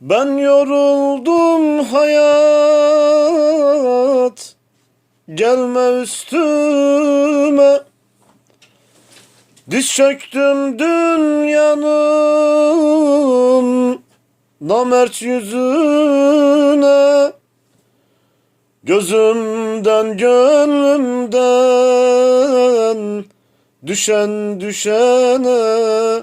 Ben yoruldum hayat. Gelme üstüme. Diz çöktüm dünyanın Namert yüzüne. Gözümden gönlümden Düşen düşene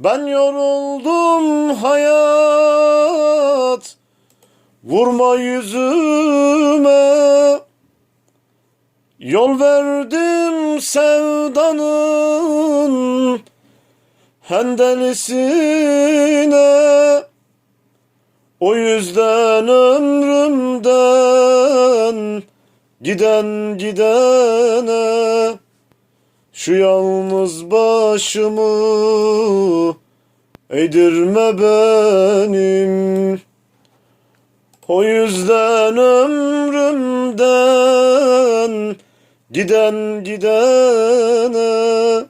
ben yoruldum hayat Vurma yüzüme. Yol verdim sevdanın Hendelisine. O yüzden ömrümden Giden gidene şu yalnız başımı eğdirme benim. O yüzden ömrümden giden gidene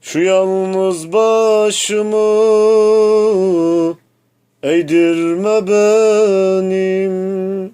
Şu yalnız başımı eğdirme benim